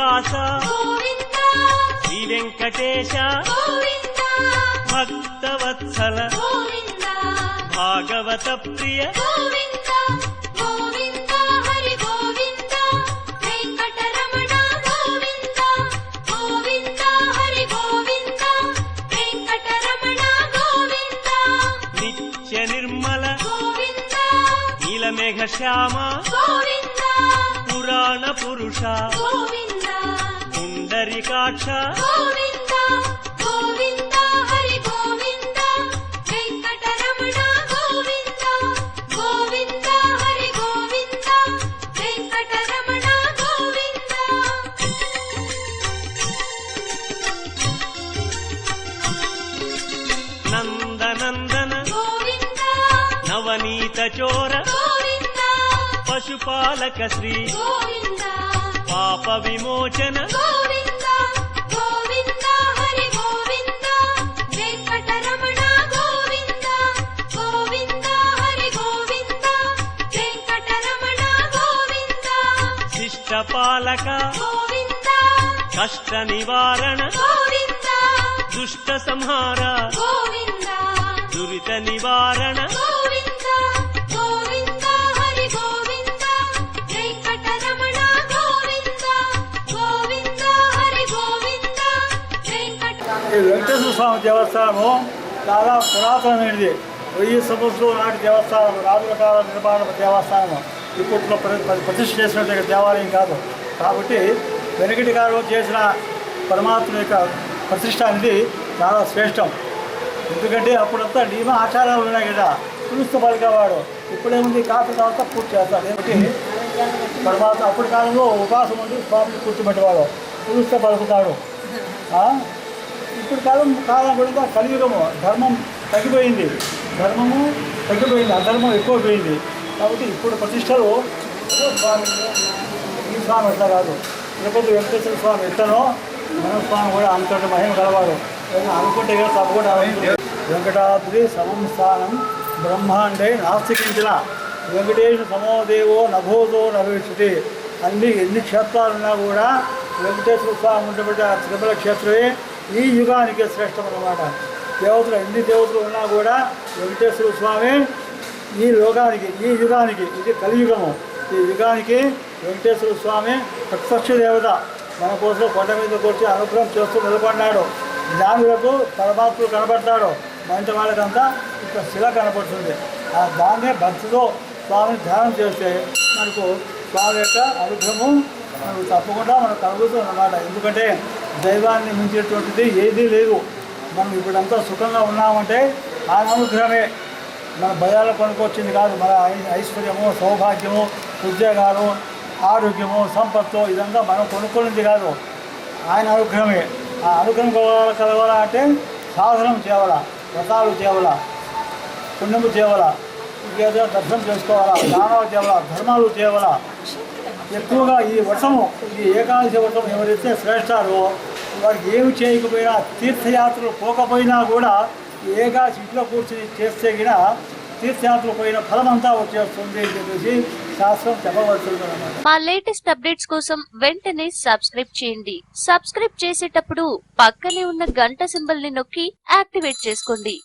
శ్రీనివాస శ్రీ వెంకటేశ భక్తవత్సల భాగవత ప్రియ నిత్య నిర్మల గోవింద నీలమేఘ శ్యామ పురాణ పురుష గోవింద గోవింద గోవింద హరి గోవింద గోవింద గోవింద గోవింద గోవింద. నందనందన గోవింద నవనీత చోర గోవింద పశుపాలక శ్రీ గోవింద పాప విమోచన పాలక గోవింద కష్ట నివారణ గోవింద దుష్ట సంహార గోవింద దురిత నివారణ. గోవింద గోవింద హరి గోవింద వెంకటరమణ గోవింద గోవింద హరి గోవింద వెంకట ఈ వెంకటేశ్వర స్వామి దేవస్థానము చాలా పురాతనమైనది. వెయ్యి సంవత్సరం నాటి దేవస్థానం రాజుల కాల నిర్మాణ దేవస్థానం ఇప్పట్లో ప్ర- ప్ర- ప్రతిష్ఠ చేసినట్టు దేవాలయం కాదు. కాబట్టి వెనకటి గారు చేసిన పరమాత్మ యొక్క ప్రతిష్ట అనేది చాలా శ్రేష్టం. ఎందుకంటే అప్పుడంతా నియమ ఆచారాలు ఉన్నాయి కదా. పిలుస్తూ పలికేవాడు ఇప్పుడేముంది కాఫీ తర్వాత పూర్తి చేస్తాడు. ఏమిటి? పరమాత్మ అప్పటి కాలంలో ఉపాసం ఉండి స్వామిని కూర్చోబెట్టేవాడు. పిలుస్తూ పలుకుతాడు ఇప్పుడు కాలం కాలం కూడా కలియుగము. ధర్మం తగ్గిపోయింది. ధర్మము తగ్గిపోయింది. అధర్మం ఎక్కువైపోయింది. కాబట్టి ఇప్పుడు ప్రతిష్టలు స్వామి ఈ స్వామి ఎట్లా కాదు. తిరుపతి వెంకటేశ్వర స్వామి ఎట్లనో మన స్వామి కూడా అంతటి మహిమ కలవాడు ఏదైనా అనుకుంటే కదా తప్పకుండా అనుకుంటే. వెంకటాద్రి సమం స్థానం బ్రహ్మాండే నాస్తికించిన. వెంకటేశ్వర సమోదేవో నభోదో నభవిష్యతి అన్ని ఎన్ని క్షేత్రాలున్నా కూడా వెంకటేశ్వర స్వామి ఉండబట్టి ఆ తిరుమల క్షేత్రమే ఈ యుగానికి శ్రేష్టం అన్నమాట దేవతలు ఎన్ని దేవతలు ఉన్నా కూడా వెంకటేశ్వర స్వామి ఈ లోకానికి ఈ యుగానికి ఇది కలియుగము. ఈ యుగానికి వెంకటేశ్వర స్వామి ప్రత్యక్ష దేవత మన కోసం కొండ మీద కూర్చి అనుగ్రహం చేస్తూ నిలబడినాడు. జ్ఞానులకు పరమాత్ముడు కనబడతాడు మంచి వాళ్ళకంతా ఇక్కడ శిల కనపడుతుంది. ఆ దాన్నే భక్తితో స్వామిని ధ్యానం చేస్తే మనకు స్వామి యొక్క అనుగ్రహము మనకు తప్పకుండా మనకు కలుగుతుంది అన్నమాట. ఎందుకంటే దైవాన్ని మించేటువంటిది ఏదీ లేదు. మనం ఇప్పుడంతా సుఖంగా ఉన్నామంటే ఆయన అనుగ్రహమే. మన భయాలు కొనుక్కొచ్చింది కాదు. మన ఐశ్వర్యము సౌభాగ్యము ఉద్యోగాలు ఆరోగ్యము సంపత్తు ఇదంతా మనం కొనుక్కున్నది కాదు. ఆయన అనుగ్రహమే. ఆ అనుగ్రహం కలగాల కలగాలంటే సాధనం చేయాల వ్రతాలు చేయాల పుణ్యము చేయాల ఇంకేదో దర్శనం చేసుకోవాలా దానాలు చేయాలా ధర్మాలు చేయాలా. ఎక్కువగా ఈ వర్షము ఈ ఏకాదశి వర్షం ఎవరైతే శ్రేష్టారో వారికి ఏమి చేయకపోయినా తీర్థయాత్రలు పోకపోయినా కూడా ఏగా ఇంట్లో కూర్చొని చేస్తే కూడా తీర్థయాత్ర పోయిన ఫలం అంతా వచ్చేస్తుంది అని చెప్పేసి శాస్త్రం చెప్పవలసింది మా లేటెస్ట్ అప్డేట్స్ కోసం వెంటనే సబ్స్క్రైబ్ చేయండి. సబ్స్క్రైబ్ చేసేటప్పుడు పక్కనే ఉన్న గంట సింబల్ని నొక్కి యాక్టివేట్ చేసుకోండి.